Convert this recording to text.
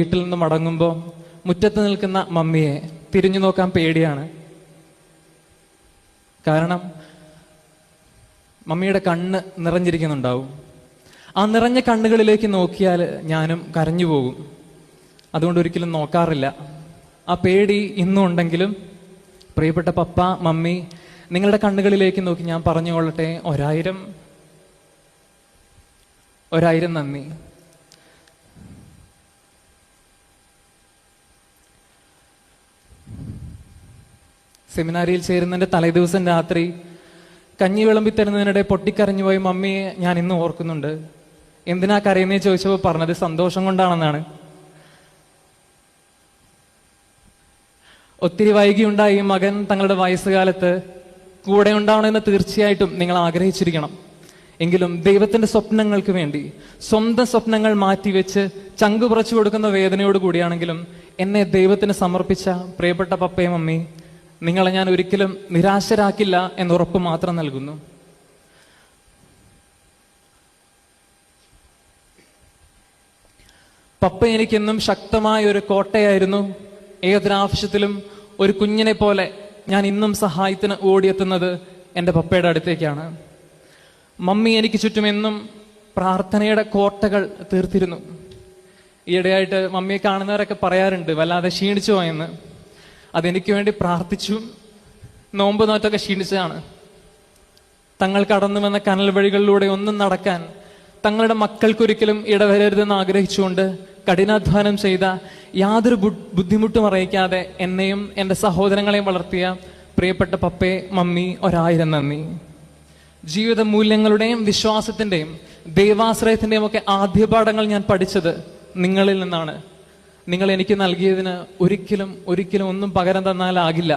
വീട്ടിൽ നിന്ന് മടങ്ങുമ്പോൾ മുറ്റത്ത് നിൽക്കുന്ന മമ്മിയെ തിരിഞ്ഞു നോക്കാൻ പേടിയാണ്. കാരണം മമ്മിയുടെ കണ്ണ് നിറഞ്ഞിരിക്കുന്നുണ്ടാവും. ആ നിറഞ്ഞ കണ്ണുകളിലേക്ക് നോക്കിയാൽ ഞാനും കരഞ്ഞു പോകും. അതുകൊണ്ട് ഒരിക്കലും നോക്കാറില്ല. ആ പേടി ഇന്നും ഉണ്ടെങ്കിലും പ്രിയപ്പെട്ട പപ്പ മമ്മി നിങ്ങളുടെ കണ്ണുകളിലേക്ക് നോക്കി ഞാൻ പറഞ്ഞുകൊള്ളട്ടെ. ഒരായിരം ഒരായിരം നന്ദി. സെമിനാരിയിൽ ചേരുന്നതിന്റെ തലേദിവസം രാത്രി കഞ്ഞി വിളമ്പി തരുന്നതിനിടെ പൊട്ടിക്കരഞ്ഞു പോയി മമ്മിയെ ഞാൻ ഇന്ന് ഓർക്കുന്നുണ്ട്. എന്തിനാ കരയുന്നേ ചോദിച്ചപ്പോൾ പറഞ്ഞത് സന്തോഷം കൊണ്ടാണെന്നാണ്. ഒത്തിരി വൈകിയുണ്ടായി മകൻ തങ്ങളുടെ വയസ്സുകാലത്ത്. കൂടെ ഉണ്ടാവണമെന്ന് തീർച്ചയായിട്ടും നിങ്ങൾ ആഗ്രഹിച്ചിരിക്കണം. എങ്കിലും ദൈവത്തിന്റെ സ്വപ്നങ്ങൾക്ക് വേണ്ടി സ്വന്തം സ്വപ്നങ്ങൾ മാറ്റിവെച്ച് ചങ്കു കുറച്ചു കൊടുക്കുന്ന വേദനയോട് കൂടിയാണെങ്കിലും എന്നെ ദൈവത്തിന് സമർപ്പിച്ച പ്രിയപ്പെട്ട പപ്പയും മമ്മി നിങ്ങളെ ഞാൻ ഒരിക്കലും നിരാശരാക്കില്ല എന്ന് ഉറപ്പ് മാത്രം നൽകുന്നു. പപ്പ എനിക്കെന്നും ശക്തമായ ഒരു കോട്ടയായിരുന്നു. ഏതൊരാവശ്യത്തിലും ഒരു കുഞ്ഞിനെ പോലെ ഞാൻ ഇന്നും സഹായത്തിന് ഓടിയെത്തുന്നത് എന്റെ പപ്പയുടെ അടുത്തേക്കാണ്. മമ്മി എനിക്ക് ചുറ്റും എന്നും പ്രാർത്ഥനയുടെ കോട്ടകൾ തീർത്തിരുന്നു. ഈയിടെയായിട്ട് മമ്മിയെ കാണുന്നവരൊക്കെ പറയാറുണ്ട് വല്ലാതെ ക്ഷീണിച്ചു പോയെന്ന്. അതെനിക്ക് വേണ്ടി പ്രാർത്ഥിച്ചു. നോമ്പ് നോറ്റൊക്കെ ക്ഷീണിച്ചതാണ്. തങ്ങൾ കടന്നു വന്ന കനൽ വഴികളിലൂടെ ഒന്നും നടക്കാൻ തങ്ങളുടെ മക്കൾക്കൊരിക്കലും ഇടവരരുതെന്ന് ആഗ്രഹിച്ചുകൊണ്ട് കഠിനാധ്വാനം ചെയ്ത യാതൊരു ബുദ്ധിമുട്ടും അറിയിക്കാതെ എന്നെയും എന്റെ സഹോദരങ്ങളെയും വളർത്തിയ പ്രിയപ്പെട്ട പപ്പേ മമ്മി ഒരായിരം നന്ദി. ജീവിത മൂല്യങ്ങളുടെയും വിശ്വാസത്തിന്റെയും ദൈവാശ്രയത്തിന്റെയും ഒക്കെ ആദ്യപാഠങ്ങൾ ഞാൻ പഠിച്ചത് നിങ്ങളിൽ നിന്നാണ്. നിങ്ങൾ എനിക്ക് നൽകിയതിന് ഒരിക്കലും ഒരിക്കലും ഒന്നും പകരം തന്നാലാകില്ല.